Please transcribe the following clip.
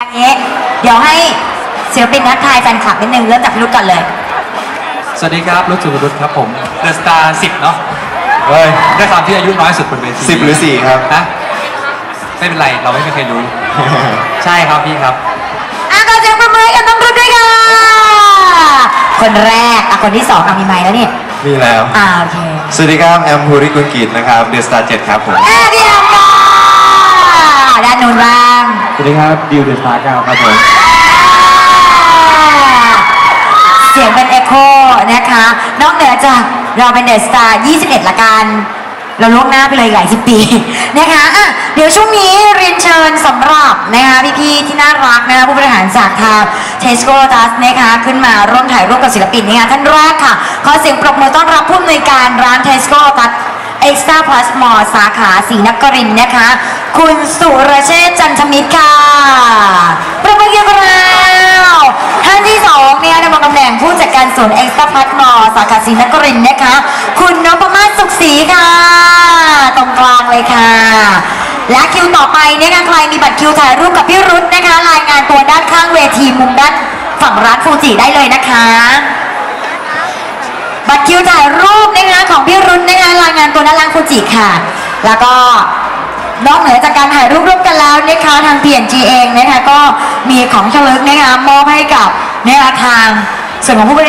อย่างนี้เดี๋ยวให้ศิลปินทักทายแฟนคลับนิดนึงเริ่มจากพี่รุ่ก่อนเลย สวัสดีครับรุจิวรุตครับผมเดอะสตาร์สิบเนาะเฮ้ยได้ความที่อายุน้อยสุดบนเวทีสิบหรือสี่ครับ นะไม่เป็นไรเราไม่เคยรู้ ใช่ครับพี่ครับ อะก็เสียงประมือให้กับน้องรุ่ด้วยค่ะ คนแรก อะคนที่สองอะมีไมค์แล้วนี่ มีแล้ว อ่าโอเคสวัสดีครับ แอมภูริกุลกิจนะครับ เดอะสตาร์เจ็ดครับผม อะพี่แอมค่ะด้านนู้นบ้าง สวัส ดีครับดิวเดอะสตาร์เก้าครับผมเสียงเป็นเอโคนะคะ นอกเหนือจากเราเป็นเดอะสตาร์21 ละกัน เราล่วงหน้าไปเลยหลายสิบปี นะคะอะเดี๋ยวช่วงนี้เรียนเชิญสำหรับนะคะพี่ๆที่น่ารักนะคะผู้บริหารจากทางเทสโก้ดัสนะคะขึ้นมาร่วมถ่ายรูปกับศิลปินนะคะท่านแรกค่ะ ขอเสียงปรบมือต้อนรับผู้อำนวยการร้านเทสโก้ดัสเอ็กซ์ตร้าพลัสมอสาขาศรีนครินนะคะ คุณสุรเชษจันทมิตรค่ะประมือกันเราท่านที่สองเนี่ยดำรงตำแหน่งผู้จัดการศูนย์เอ็กซ์ตร้าพลัสมอสาขาศรีนครินทร์นะคะ คุณนพมาศสุขศรีค่ะ ตรงกลางเลยค่ะ และคิวต่อไปเนี่ยนใครมีบัตรคิวถ่ายรูปกับพี่รุธนะคะ รายงานตัวด้านข้างเวทีมุมด้านฝั่งร้านฟูจิได้เลยนะคะบัตรคิวถ่ายรูปนะคะของพี่รุ่นนะคะรายงานตัวด้านล่างฟูจิค่ะ แล้วก็ เหนือจากการถ่ายรูปร่วมกันแล้วนะคะทาง PNG เองนะคะก็มีของเฉลึกนะคะมอบให้กับนะคะทางส่วนของผู้บริ